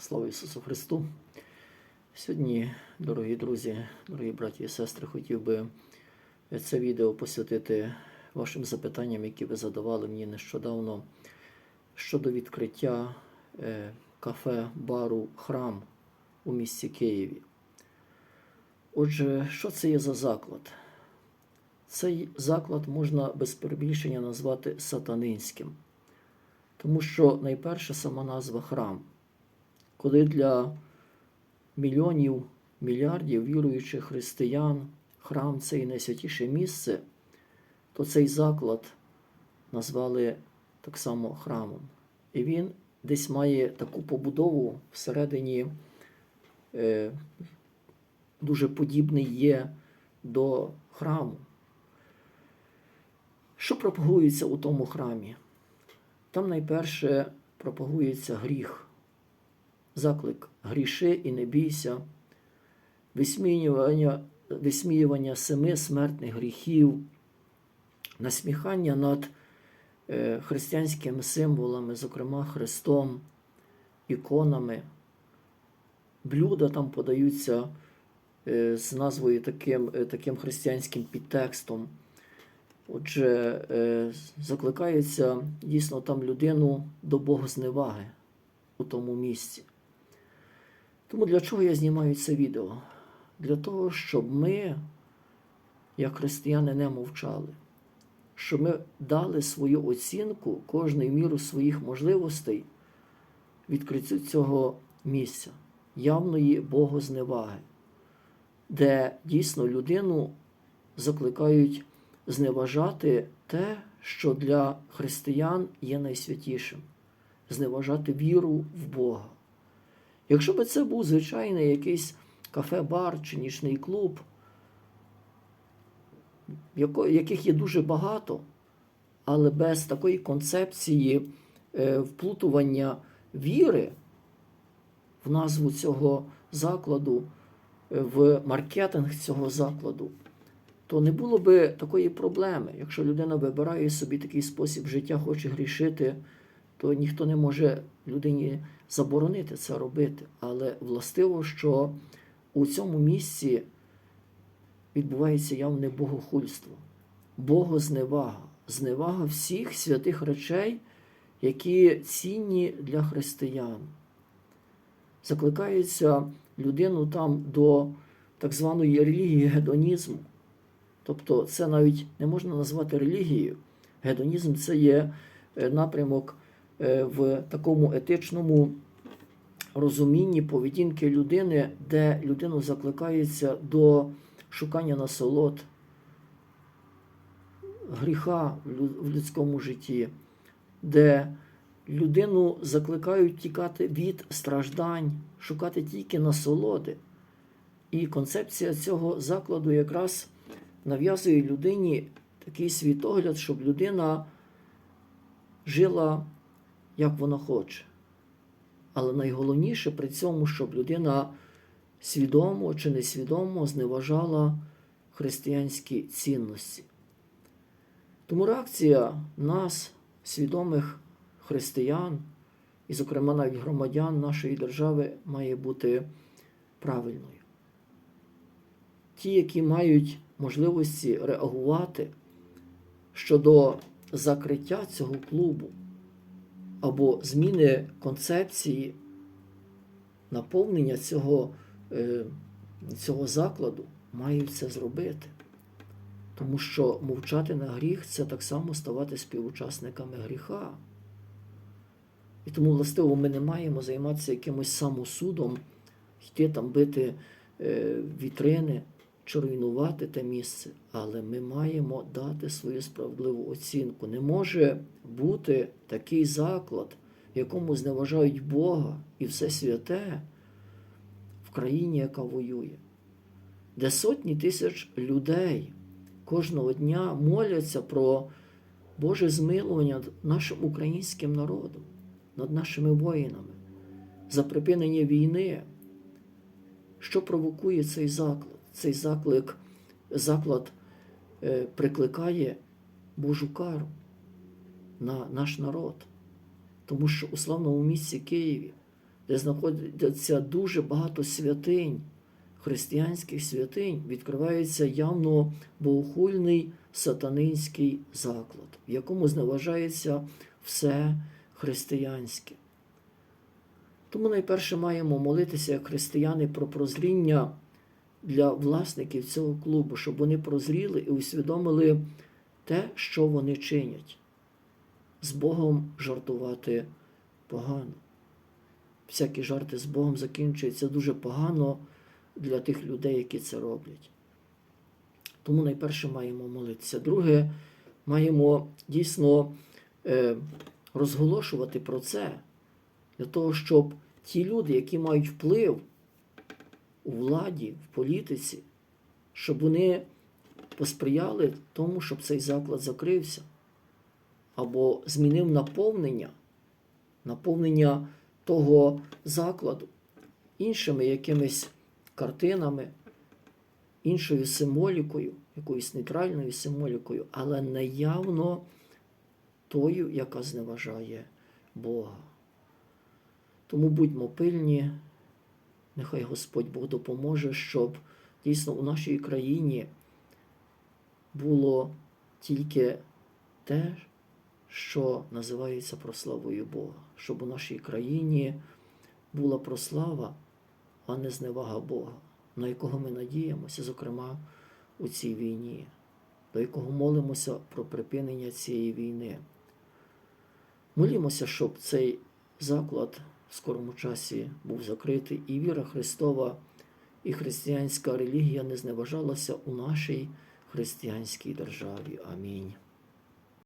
Слава Ісусу Христу! Сьогодні, дорогі друзі, дорогі браті і сестри, хотів би це відео посвятити вашим запитанням, які ви задавали мені нещодавно щодо відкриття е, кафе, бару, храм у місті Києві. Отже, що це є за заклад? Цей заклад можна без перебільшення назвати сатанинським, тому що найперше сама назва храм коли для мільйонів, мільярдів віруючих християн храм це і найсвятіше місце, то цей заклад назвали так само храмом. І він десь має таку побудову всередині е, дуже подібний є до храму. Що пропагується у тому храмі? Там найперше пропагується гріх заклик гріши і не бійся, висміювання, висміювання семи смертних гріхів, насміхання над е, християнськими символами, зокрема Христом, іконами. Блюда там подаються е, з назвою таким, е, таким християнським підтекстом. Отже, закликається дійсно там людину до Богозневаги у тому місці. Тому для чого я знімаю це відео? Для того, щоб ми, як християни, не мовчали, щоб ми дали свою оцінку кожної міру своїх можливостей відкриттю цього місця, явної богозневаги, де дійсно людину закликають зневажати те, що для християн є найсвятішим, зневажати віру в Бога. Якщо б це був звичайний якийсь кафе-бар чи нічний клуб, яких є дуже багато, але без такої концепції е, вплутування віри в назву цього закладу, е, в маркетинг цього закладу, то не було би такої проблеми. Якщо людина вибирає собі такий спосіб життя, хоче грішити, то ніхто не може людині заборонити це робити. Але властиво, що у цьому місці відбувається явне богохульство, богозневага, зневага всіх святих речей, які цінні для християн. Закликається людину там до так званої релігії гедонізму. Тобто це навіть не можна назвати релігією. Гедонізм це є е, напрямок в такому етичному розумінні поведінки людини, де людину закликається до шукання насолод, гріха в людському житті, де людину закликають тікати від страждань, шукати тільки насолоди. І концепція цього закладу якраз нав'язує людині такий світогляд, щоб людина жила як вона хоче. Але найголовніше при цьому, щоб людина свідомо чи несвідомо зневажала християнські цінності. Тому реакція нас, свідомих християн, і, зокрема, навіть громадян нашої держави, має бути правильною. Ті, які мають можливості реагувати щодо закриття цього клубу або зміни концепції наповнення цього, е, цього закладу мають це зробити. Тому що мовчати на гріх це так само ставати співучасниками гріха. І тому, властиво, ми не маємо займатися якимось самосудом, йти там бити е, вітрини чи руйнувати те місце, але ми маємо дати свою справедливу оцінку. Не може бути такий заклад, в якому зневажають Бога і все святе в країні, яка воює, де сотні тисяч людей кожного дня моляться про Боже змилування над нашим українським народом, над нашими воїнами, за припинення війни. Що провокує цей заклад? Цей заклик, заклад е, прикликає Божу кару на наш народ. Тому що у славному місці Києві, де знаходиться дуже багато святинь, християнських святинь, відкривається явно богохульний сатанинський заклад, в якому зневажається все християнське. Тому найперше маємо молитися як християни про прозріння для власників цього клубу, щоб вони прозріли і усвідомили те, що вони чинять. З Богом жартувати погано. Всякі жарти з Богом закінчуються дуже погано для тих людей, які це роблять. Тому найперше маємо молитися. Друге, маємо дійсно е, розголошувати про це, для того, щоб ті люди, які мають вплив у владі, в політиці, щоб вони посприяли тому, щоб цей заклад закрився, або змінив наповнення, наповнення того закладу іншими якимись картинами, іншою символікою, якоюсь нейтральною символікою, але не явно тою, яка зневажає Бога. Тому будьмо пильні, нехай Господь Бог допоможе, щоб дійсно у нашій країні було тільки те, що називається прославою Бога, щоб у нашій країні була прослава, а не зневага Бога, на якого ми надіємося, зокрема у цій війні, до якого молимося про припинення цієї війни. Молімося, щоб цей заклад в скорому часі був закритий, і віра Христова, і християнська релігія не зневажалася у нашій християнській державі. Амінь.